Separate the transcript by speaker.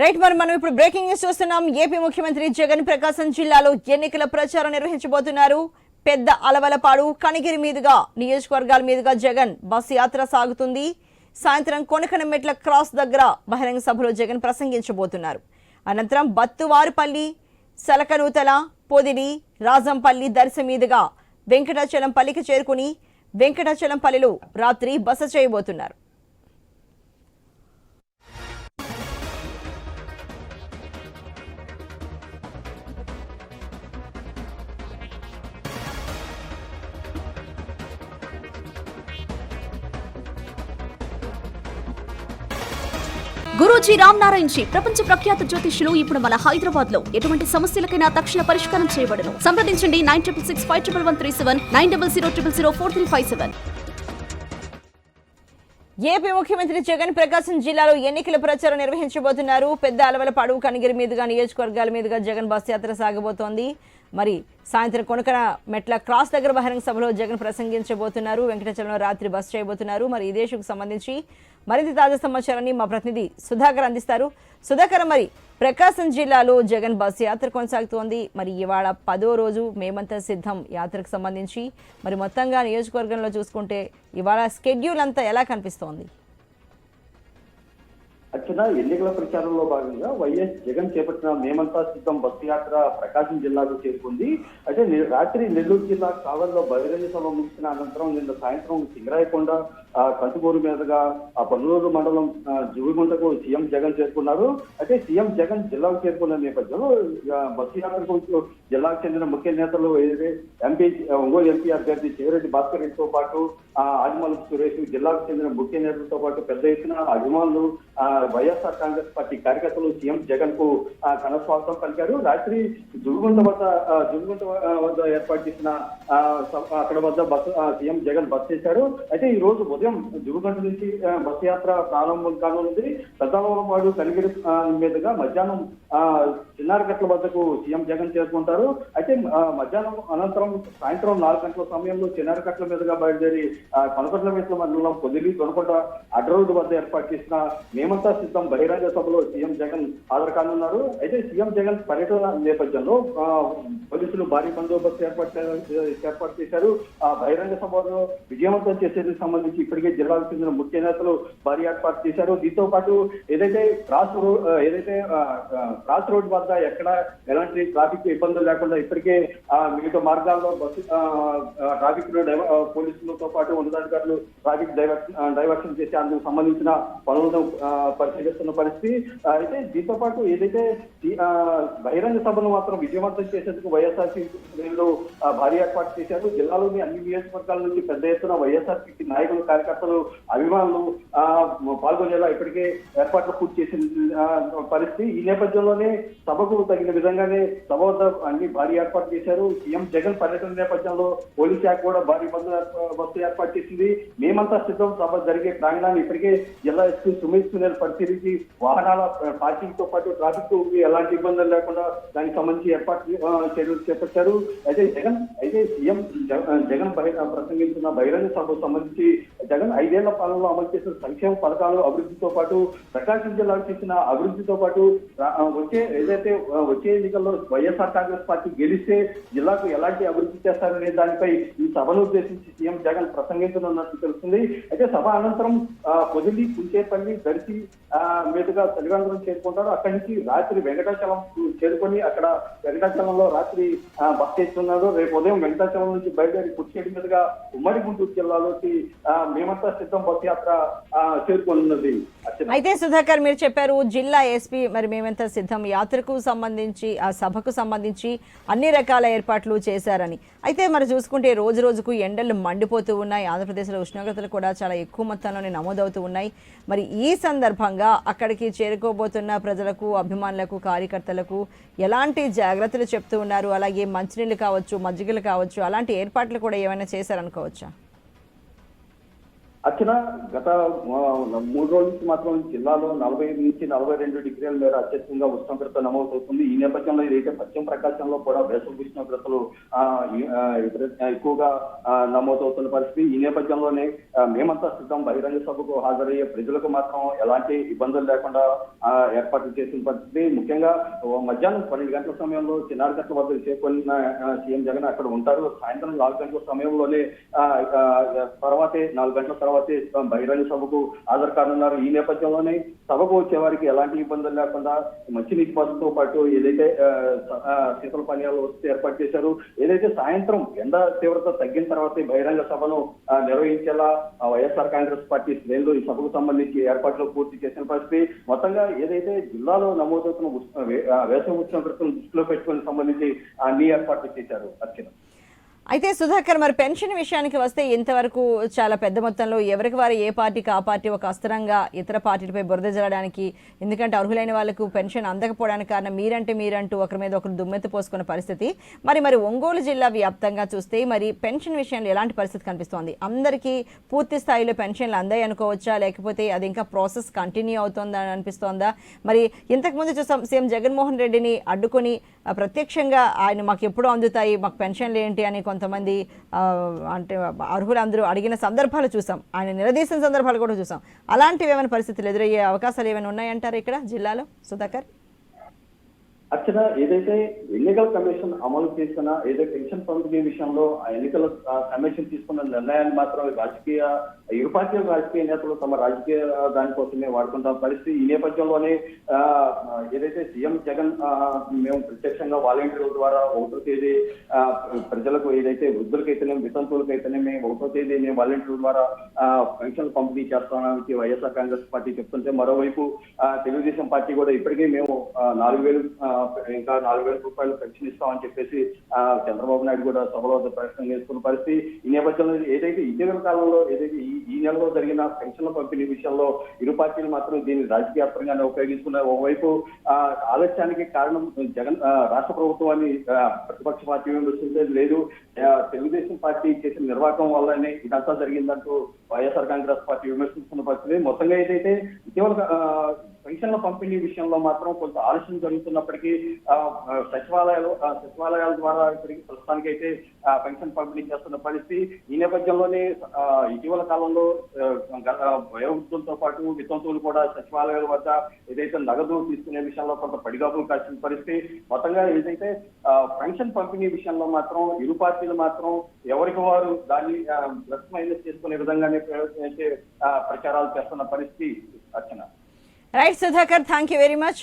Speaker 1: Right మరి మనం ఇప్పుడు బ్రేకింగ్ న్యూస్ చూస్తున్నాం. ఏపీ ముఖ్యమంత్రి జగన్ ప్రకాశం జిల్లాలో ఎన్నికల ప్రచారం నిర్వహించబోతున్నారు. పెద్ద అలవలపాడు కనిగిరి మీదుగా నియోజకవర్గాల మీదుగా జగన్ బస్సు యాత్ర సాగుతుంది. సాయంత్రం కొనకనమెట్ల క్రాస్ దగ్గర బహిరంగ సభలో జగన్ ప్రసంగించబోతున్నారు. అనంతరం బత్తువారుపల్లి సలకనూతల పొదిలి రాజంపల్లి దర్శ మీదుగా వెంకటాచలంపల్లికి చేరుకుని వెంకటాచలంపల్లిలో రాత్రి బస చేయబోతున్నారు.
Speaker 2: గురూజీ రామ్ నారాయణ్ జీ ప్రపంచ ప్రఖ్యాత జ్యోతిష్యులు ఇప్పుడు మన హైదరాబాద్లో ఎటువంటి సమస్యలకైనా తక్షణ పరిష్కారం చేయబడను. సంప్రదించండి nine triple six five triple one three seven nine double zero triple zero four three five seven.
Speaker 1: AP ముఖ్యమంత్రి జగన్ ప్రకాశం జిల్లాలో ఎన్నికల ప్రచారం నిర్వహించబోతున్నారు. పెద్ద అలవల పడువు కనిగిరి మీదుగా నియోజకవర్గాల మీదుగా జగన్ బస్ యాత్ర సాగబోతోంది. మరి సాయంత్రం కొనకన మెట్ల క్రాస్ దగ్గర బహిరంగ సభలో జగన్ ప్రసంగించబోతున్నారు. వెంకటాచలంలో రాత్రి బస్ చేయబోతున్నారు. మరి ఇదే ఇష్యూకు సంబంధించి మరింత తాజా సమాచారాన్ని మా ప్రతినిధి సుధాకర్ అందిస్తారు. సుధాకర్ మరి ప్రకాశం జిల్లాలో జగన్ బస్ యాత్ర కొనసాగుతోంది. మరి ఇవాళ పదో రోజు మేమంతా సిద్ధం యాత్రకు సంబంధించి. మరి మొత్తంగా నియోజకవర్గంలో చూసుకుంటే ఇవాళ స్కెడ్యూల్ అంతా ఎలా కనిపిస్తోంది?
Speaker 3: అర్చన ఎన్నికల ప్రచారంలో భాగంగా వైఎస్ జగన్ చేపట్టిన మేమంతా సిద్ధం బస్సు యాత్ర ప్రకాశం జిల్లాకు చేరుకుంది. అయితే రాత్రి నెల్లూరు జిల్లా కావల్లో బహిరంగ సభ ముగిసిన అనంతరం నిన్న సాయంత్రం సింగరాయకొండ ఆ, కంచుకూరు మీదుగా ఆ పల్లూరు మండలం ఆ, జువిగుంటకు సీఎం జగన్ చేరుకున్నారు. అయితే సీఎం జగన్ జిల్లాకు చేరుకున్న నేపథ్యంలో బస్సు యాత్రకు జిల్లాకు చెందిన ముఖ్య నేతలు ఎంపీ ఒంగోలు ఎంపీ అభ్యర్థి చివరెడ్డి భాస్కర్ రెడ్డితో పాటు ఆ, సురేష్ జిల్లాకు చెందిన ముఖ్య నేతలతో పాటు పెద్ద ఎత్తున అభిమానులు ఆ, వైఎస్ఆర్ కాంగ్రెస్ పార్టీ కార్యకర్తలు సీఎం జగన్కు ఘనస్వాగతం పలికారు. రాత్రి జుగుగుంట వద్ద ఆ, వద్ద ఏర్పాటు చేసిన అక్కడ వద్ద బస్సు సీఎం జగన్ బస్ చేశారు అయితే ఈ రోజు ఉదయం జుగుగంట నుంచి బస్ యాత్ర ప్రారంభం కానుంది. పెద్దవాడు కలిగిరి మీదుగా మధ్యాహ్నం చిన్నారగట్ల చిన్నారకట్ల వద్దకు సీఎం జగన్ చేరుకుంటారు. అయితే మధ్యాహ్నం అనంతరం సాయంత్రం నాలుగు గంటల సమయంలో చిన్నారకట్ల మీదుగా బయలుదేరి ఆ, మీద మండలం పొదిలి కొనకొండ అడ్రోడ్ వద్ద ఏర్పాటు చేసిన మేమంతా సిద్ధం బహిరంగ సభలో సీఎం జగన్ హాజరు కానున్నారు. అయితే సీఎం జగన్ పర్యటన నేపథ్యంలో పోలీసులు భారీ బందోబస్తు ఏర్పాటు ఏర్పాటు చేశారు. ఆ బహిరంగ సభలో విజయవంతం చేసేందుకు సంబంధించి ఇప్పటికే జిల్లాకు చెందిన ముఖ్య నేతలు భారీ ఏర్పాటు చేశారు. దీంతో పాటు ఏదైతే క్రాస్ రోడ్ ఏదైతే క్రాస్ రోడ్ వద్ద ఎక్కడ ఎలాంటి ట్రాఫిక్ ఇబ్బందులు లేకుండా ఇప్పటికే మిగతా మార్గాల్లో బస్సు ట్రాఫిక్ పోలీసులతో పాటు ఉన్నతాధికారులు ట్రాఫిక్ డైవర్షన్ డైవర్షన్ చేసి అందుకు సంబంధించిన పనులను పరిశీలిస్తున్న పరిస్థితి. అయితే దీంతో పాటు ఏదైతే ఆ, బహిరంగ సభను మాత్రం విజయవంతం చేసేందుకు వైఎస్ఆర్సీ శ్రేణులు భారీ ఏర్పాటు చేశారు. జిల్లాలోని అన్ని నియోజకవర్గాల నుంచి పెద్ద ఎత్తున వైఎస్ఆర్సీపీ నాయకులు కార్యకర్తలు అభిమానులు పాల్గొనేలా ఇప్పటికే ఏర్పాట్లు పూర్తి చేసిన పరిస్థితి. ఈ నేపథ్యంలోనే సభకు తగిన విధంగానే సభ వద్ద అన్ని భారీ ఏర్పాటు చేశారు. సీఎం జగన్ పర్యటన నేపథ్యంలో పోలీస్ శాఖ కూడా భారీ బంధు బస్సు ఏర్పాటు చేసింది. మేమంతా సిద్ధం సభ జరిగే ప్రాంగణాన్ని ఇప్పటికే జిల్లా ఎస్పీ సుమిత్ సునీల్ పరిశీలించి వాహనాల పార్కింగ్తో పాటు ట్రాఫిక్ ఎలాంటి ఇబ్బందులు లేకుండా దానికి సంబంధించి ఏర్పాటు చర్యలు చేపట్టారు. అయితే జగన్ అయితే సీఎం జగన్ బహిర ప్రసంగించిన బహిరంగ సభకు సంబంధించి జగన్ ఐదేళ్ళ పాలనలో అమలు చేసిన సంక్షేమ పథకాలు అభివృద్ధితో పాటు ప్రకాశం జిల్లాకు చేసిన అభివృద్ధితో పాటు వచ్చే ఏదైతే వచ్చే ఎన్నికల్లో వైఎస్ఆర్ కాంగ్రెస్ పార్టీ గెలిస్తే జిల్లాకు ఎలాంటి అభివృద్ధి చేస్తారనే దానిపై ఈ సభను ఉద్దేశించి సీఎం జగన్ ప్రసంగించనున్నట్టు తెలుస్తుంది. అయితే సభ అనంతరం పొదిలి కుంచేపల్లి దర్శి మీదుగా తల్లిదండ్రులు చేరుకుంటారు. అక్కడి నుంచి రాత్రి వెంకటాచలం చేరుకొని అక్కడ వెంకటాచలంలో రాత్రి బస్ చేస్తున్నారు రేపు ఉదయం వెంకటాచలం నుంచి బయలుదేరి కుర్చేడి మీదుగా ఉమ్మడి గుంటూరు జిల్లాలోకి మేమంతా సిద్ధం పదయాత్ర చేరుకోనున్నది
Speaker 1: అయితే సుధాకర్ మీరు చెప్పారు జిల్లా ఎస్పీ మరి మేమంతా సిద్ధం యాత్రకు సంబంధించి ఆ సభకు సంబంధించి అన్ని రకాల ఏర్పాట్లు చేశారని. అయితే మరి చూసుకుంటే రోజు రోజుకు ఎండలు మండిపోతూ ఉన్నాయి. ఆంధ్రప్రదేశ్లో ఉష్ణోగ్రతలు కూడా చాలా ఎక్కువ మొత్తంలోనే నమోదవుతూ ఉన్నాయి. మరి ఈ సందర్భంగా అక్కడికి చేరుకోబోతున్న ప్రజలకు అభిమానులకు కార్యకర్తలకు ఎలాంటి జాగ్రత్తలు చెప్తూ ఉన్నారు? అలాగే మంచినీళ్ళు కావచ్చు మజ్జిగలు కావచ్చు అలాంటి ఏర్పాట్లు కూడా ఏమైనా చేశారనుకోవచ్చా?
Speaker 3: అర్చన గత మూడు రోజుల నుంచి మాత్రం జిల్లాలో నలభై నుంచి నలభై రెండు డిగ్రీల మేర అత్యధికంగా ఉష్ణోగ్రత నమోదవుతుంది. ఈ నేపథ్యంలో ఏదైతే పశ్చిమ ప్రకాశంలో కూడా వేసవి ఉష్ణోగ్రతలు ఎక్కువగా నమోదవుతున్న పరిస్థితి. ఈ నేపథ్యంలోనే మేమంతా సిద్ధం. బహిరంగ సభకు హాజరయ్యే ప్రజలకు మాత్రం ఎలాంటి ఇబ్బందులు లేకుండా ఏర్పాట్లు చేసిన పరిస్థితి. ముఖ్యంగా మధ్యాహ్నం పన్నెండు గంటల సమయంలో చిన్నారిగట్ల వద్ద చేపలిన సీఎం జగన్ అక్కడ ఉంటారు. సాయంత్రం నాలుగు గంటల సమయంలోనే తర్వాతే నాలుగు గంటల తర్వాత బహిరంగ సభకు హాజరు కానున్నారు. ఈ నేపథ్యంలోనే సభకు వచ్చే వారికి ఎలాంటి ఇబ్బందులు లేకుండా మంచినీటి పద్ధతితో పాటు ఏదైతే శీతల పానీయాలు ఏర్పాటు చేశారు ఏదైతే సాయంత్రం ఎండ తీవ్రత తగ్గిన తర్వాత బహిరంగ సభను నిర్వహించేలా వైఎస్ఆర్ కాంగ్రెస్ పార్టీ శ్రేణులు ఈ సభకు సంబంధించి ఏర్పాట్లు పూర్తి చేసిన పరిస్థితి. మొత్తంగా ఏదైతే జిల్లాలో నమోదవుతున్న వేసవి ఉత్సవం కృతం వేసవి ఉష్ణోగ్రతను దృష్టిలో పెట్టుకుని సంబంధించి అన్ని ఏర్పాట్లు చేశారు అర్చన
Speaker 1: అయితే సుధాకర్ మరి పెన్షన్ విషయానికి వస్తే ఇంతవరకు చాలా పెద్ద మొత్తంలో ఎవరికి వారు ఏ పార్టీకి ఆ పార్టీ ఒక అస్త్రంగా ఇతర పార్టీలపై బురద జరగడానికి ఎందుకంటే అర్హులైన వాళ్ళకు పెన్షన్ అందకపోవడానికి కారణం మీరంటే మీరంటూ ఒకరి మీద ఒకరు దుమ్మెత్తి పోసుకున్న పరిస్థితి. మరి మరి ఒంగోలు జిల్లా వ్యాప్తంగా చూస్తే మరి పెన్షన్ విషయంలో ఎలాంటి పరిస్థితి కనిపిస్తోంది? అందరికీ పూర్తి స్థాయిలో పెన్షన్లు అందాయి అనుకోవచ్చా? లేకపోతే అది ఇంకా ప్రాసెస్ కంటిన్యూ అవుతుందా అని అనిపిస్తోందా? మరి ఇంతకుముందు చూసాం సీఎం జగన్మోహన్ రెడ్డిని అడ్డుకొని ప్రత్యక్షంగా ఆయన మాకు ఎప్పుడు అందుతాయి మాకు పెన్షన్లు ఏంటి అని కొంతమంది ఆ, అంటే అర్హులందరూ అడిగిన సందర్భాలు చూసాం. ఆయన నిలదీసిన సందర్భాలు కూడా చూసాం. అలాంటివి ఏమైనా పరిస్థితులు ఎదురయ్యే అవకాశాలు ఏమైనా ఉన్నాయంటారు ఇక్కడ జిల్లాలో? సుధాకర్?
Speaker 3: అర్చన ఏదైతే ఎన్నికల కమిషన్ అమలు చేసిన ఏదైతే పెన్షన్ పంపిణీ విషయంలో ఆ ఎన్నికల కమిషన్ తీసుకున్న నిర్ణయాన్ని మాత్రం రాజకీయ ఇరు పార్టీల రాజకీయ నేతలు తమ రాజకీయ దానికోసమే వాడుకుంటాం పరిస్థితి ఈ నేపథ్యంలోనే ఏదైతే సీఎం జగన్ మేము ప్రత్యక్షంగా వాలంటీర్ల ద్వారా ఒకటో తేదీ ప్రజలకు ఏదైతే వృద్ధులకైతేనే వితంతువులకైతేనే మేము ఒకటో తేదీ మేము వాలంటీర్ల ద్వారా పెన్షన్ పంపిణీ చేస్తామని వైఎస్ఆర్ కాంగ్రెస్ పార్టీ చెప్తుంటే మరోవైపు ఆ, తెలుగుదేశం పార్టీ కూడా ఇప్పటికే మేము నాలుగు వేలు ఇంకా నాలుగు వేల రూపాయలు పెన్షన్ ఇస్తామని చెప్పేసి చంద్రబాబు నాయుడు కూడా సభలో ప్రకటన చేసుకున్న పరిస్థితి. ఈ నేపథ్యంలో ఏదైతే ఇటీవల కాలంలో ఏదైతే ఈ ఈ నెలలో జరిగిన పెన్షన్ల పంపిణీ విషయంలో ఇరు పార్టీలు మాత్రం దీన్ని రాజకీయాస్త్రంగానే ఉపయోగించుకున్నారు ఓవైపు ఆ, ఆలస్యానికి కారణం జగన్ రాష్ట్ర ప్రభుత్వాన్ని ప్రతిపక్ష పార్టీ విమర్శించేది లేదు. తెలుగుదేశం పార్టీ చేసిన నిర్వాహకం వల్లనే ఇదంతా జరిగిందంటూ వైఎస్ఆర్ కాంగ్రెస్ పార్టీ విమర్శిస్తున్న పరిస్థితి. మొత్తంగా ఏదైతే ఇటీవల పెన్షన్ల పంపిణీ విషయంలో మాత్రం కొంత ఆలస్యం జరుగుతున్నప్పటికీ ఆ, సచివాలయాలు సచివాలయాల ద్వారా ఇప్పటికి ప్రస్తుతానికి అయితే ఆ, పెన్షన్ పంపిణీ చేస్తున్న పరిస్థితి ఈ నేపథ్యంలోనే ఆ, ఇటీవల కాలంలో వయోవృద్ధులతో పాటు వితంతువులు కూడా సచివాలయాల వద్ద ఏదైతే నగదు తీసుకునే విషయంలో కొంత పడిగాపులు కాసిన పరిస్థితి. మొత్తంగా ఏదైతే పెన్షన్ పంపిణీ విషయంలో మాత్రం ఇరు పార్టీలు మాత్రం ఎవరికి వారు దాన్ని ప్లస్ మైనస్ చేసుకునే విధంగానే ప్రయత్నించే ఆ, ప్రచారాలు చేస్తున్న పరిస్థితి Archana
Speaker 1: right Sudhakar thank you very much